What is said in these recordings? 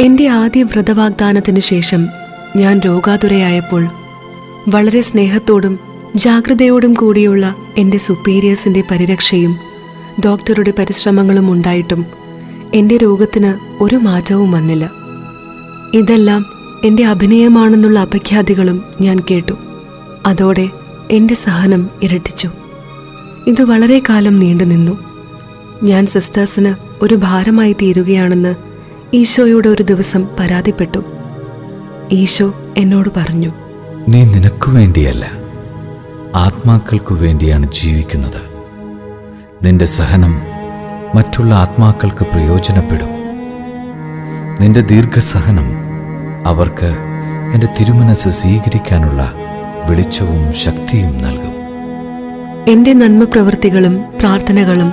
എന്റെ ആദ്യ വ്രതവാഗ്ദാനത്തിനു ശേഷം ഞാൻ രോഗാതുരയായപ്പോൾ വളരെ സ്നേഹത്തോടും ജാഗ്രതയോടും കൂടിയുള്ള എന്റെ സുപ്പീരിയേഴ്സിന്റെ പരിരക്ഷയും ഡോക്ടറുടെ പരിശ്രമങ്ങളും ഉണ്ടായിട്ടും എന്റെ രോഗത്തിന് ഒരു മാറ്റവും വന്നില്ല. ഇതെല്ലാം എന്റെ അഭിനയമാണെന്നുള്ള അപഖ്യാതികളും ഞാൻ കേട്ടു. അതോടെ എന്റെ സഹനം ഇരട്ടിച്ചു. ഇത് വളരെ കാലം നീണ്ടുനിന്നു. ഞാൻ സിസ്റ്റേഴ്സിന് ഒരു ഭാരമായി തീരുകയാണെന്ന് ഈശോയോട് ഒരു ദിവസം പരാതിപ്പെട്ടു. ഈശോ എന്നോട് പറഞ്ഞു നീ നിനക്കു വേണ്ടിയല്ല ആത്മാക്കൾക്കു വേണ്ടിയാണ് ജീവിക്കുന്നത്. നിന്റെ സഹനം മറ്റുള്ള ആത്മാക്കൾക്ക് പ്രയോജനപ്പെടും. നിന്റെ ദീർഘസഹനം അവർക്ക് എന്റെ തിരുമനസ് സ്വീകരിക്കാനുള്ള വെളിച്ചവും ശക്തിയും നൽകും. എന്റെ നന്മ പ്രവൃത്തികളും പ്രാർത്ഥനകളും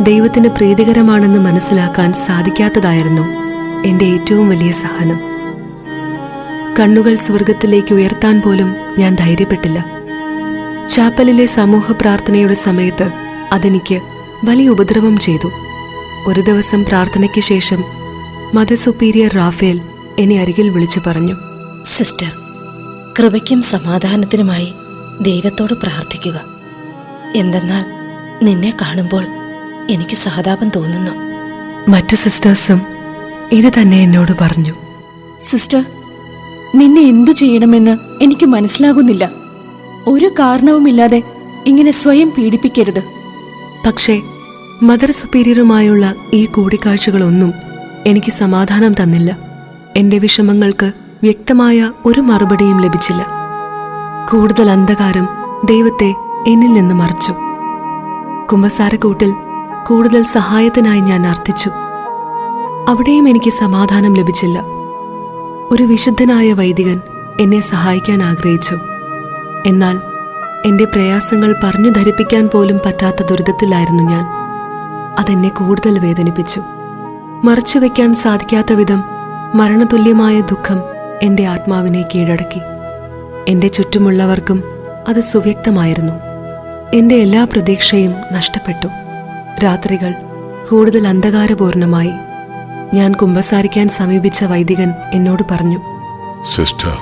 ദൈവത്തിന് പ്രീതികരമാണെന്ന് മനസ്സിലാക്കാൻ സാധിക്കാത്തതായിരുന്നു. എന്റെ ഏറ്റവും വലിയ സഹനം. കണ്ണുകൾ സ്വർഗത്തിലേക്ക് ഉയർത്താൻ പോലും ഞാൻ ധൈര്യപ്പെട്ടില്ല. ചാപ്പലിലെ സമൂഹ പ്രാർത്ഥനയുടെ സമയത്ത് അതെനിക്ക് വലിയ ഉപദ്രവം ചെയ്തു. ഒരു ദിവസം പ്രാർത്ഥനയ്ക്ക് ശേഷം മത സുപ്പീരിയർ റാഫേൽ എന്നെ അരികിൽ വിളിച്ചു പറഞ്ഞു. സിസ്റ്റർ കൃപയ്ക്കും സമാധാനത്തിനുമായി ദൈവത്തോട് പ്രാർത്ഥിക്കുക. എന്തെന്നാൽ നിന്നെ കാണുമ്പോൾ എനിക്ക് സഹതാപം തോന്നുന്നു. മറ്റു സിസ്റ്റേഴ്സും ഇത് തന്നെ എന്നോട് പറഞ്ഞു. സിസ്റ്റർ നിന്നെ എന്തു ചെയ്യണമെന്ന് എനിക്ക് മനസ്സിലാകുന്നില്ല. ഒരു കാരണവുമില്ലാതെ ഇങ്ങനെ സ്വയം പീഡിപ്പിക്കരുത്. പക്ഷേ മദർ സുപ്പീരിയറുമായുള്ള ഈ കൂടിക്കാഴ്ചകളൊന്നും എനിക്ക് സമാധാനം തന്നില്ല. എന്റെ വിഷമങ്ങൾക്ക് വ്യക്തമായ ഒരു മറുപടിയും ലഭിച്ചില്ല. കൂടുതൽ അന്ധകാരം ദൈവത്തെ എന്നിൽ നിന്ന് മറിച്ചു. കുമ്പസാരക്കൂട്ടിൽ കൂടുതൽ സഹായത്തിനായി ഞാൻ അർത്ഥിച്ചു അവിടെയും എനിക്ക് സമാധാനം ലഭിച്ചില്ല. ഒരു വിശുദ്ധനായ വൈദികൻ എന്നെ സഹായിക്കാൻ ആഗ്രഹിച്ചു. എന്നാൽ എന്റെ പ്രയാസങ്ങൾ പറഞ്ഞു ധരിപ്പിക്കാൻ പോലും പറ്റാത്ത ദുരിതത്തിലായിരുന്നു ഞാൻ. അതെന്നെ കൂടുതൽ വേദനിപ്പിച്ചു. മറച്ചു വയ്ക്കാൻ സാധിക്കാത്ത വിധം മരണതുല്യമായ ദുഃഖം എന്റെ ആത്മാവിനെ കീഴടക്കി. എന്റെ ചുറ്റുമുള്ളവർക്കും അത് സുവ്യക്തമായിരുന്നു. എന്റെ എല്ലാ പ്രതീക്ഷയും നഷ്ടപ്പെട്ടു. രാത്രികൾ കൂടുതൽ അന്ധകാരപൂർണമായി. ഞാൻ കുമ്പസാരിക്കാൻ സമീപിച്ച വൈദികൻ എന്നോട് പറഞ്ഞു സിസ്റ്റർ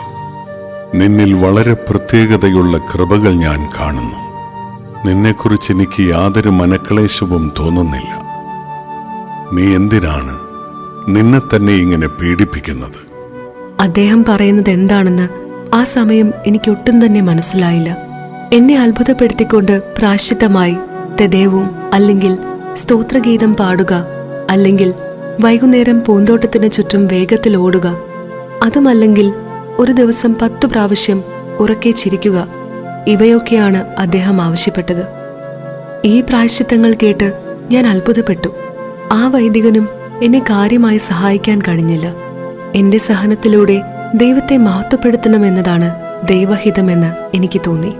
നിന്നിൽ വളരെ പ്രത്യേകതയുള്ള കൃപകൾ ഞാൻ കാണുന്നു. നിന്നെക്കുറിച്ച് എനിക്ക് യാതൊരു മനക്ലേശവും തോന്നുന്നില്ല. നീ എന്തിനാണ് നിന്നെ തന്നെ ഇങ്ങനെ പീഡിപ്പിക്കുന്നത്? അദ്ദേഹം പറയുന്നത് എന്താണെന്ന് ആ സമയം എനിക്ക് ഒട്ടും തന്നെ മനസ്സിലായില്ല. എന്നെ അത്ഭുതപ്പെടുത്തിക്കൊണ്ട് പ്രാശ്ചിത്തമായി തെദേവും അല്ലെങ്കിൽ സ്തോത്രഗീതം പാടുക അല്ലെങ്കിൽ വൈകുന്നേരം പൂന്തോട്ടത്തിന് ചുറ്റും വേഗത്തിൽ ഓടുക. അതുമല്ലെങ്കിൽ ഒരു ദിവസം പത്തു പ്രാവശ്യം ഉറക്കെ ചിരിക്കുക. ഇവയൊക്കെയാണ് അദ്ദേഹം ആവശ്യപ്പെട്ടത്. ഈ പ്രായശ്ചിത്തങ്ങൾ കേട്ട് ഞാൻ അത്ഭുതപ്പെട്ടു. ആ വൈദികനും എന്നെ കാര്യമായി സഹായിക്കാൻ കഴിഞ്ഞില്ല. എന്റെ സഹനത്തിലൂടെ ദൈവത്തെ മഹത്വപ്പെടുത്തണമെന്നതാണ് ദൈവഹിതമെന്ന് എനിക്ക് തോന്നി.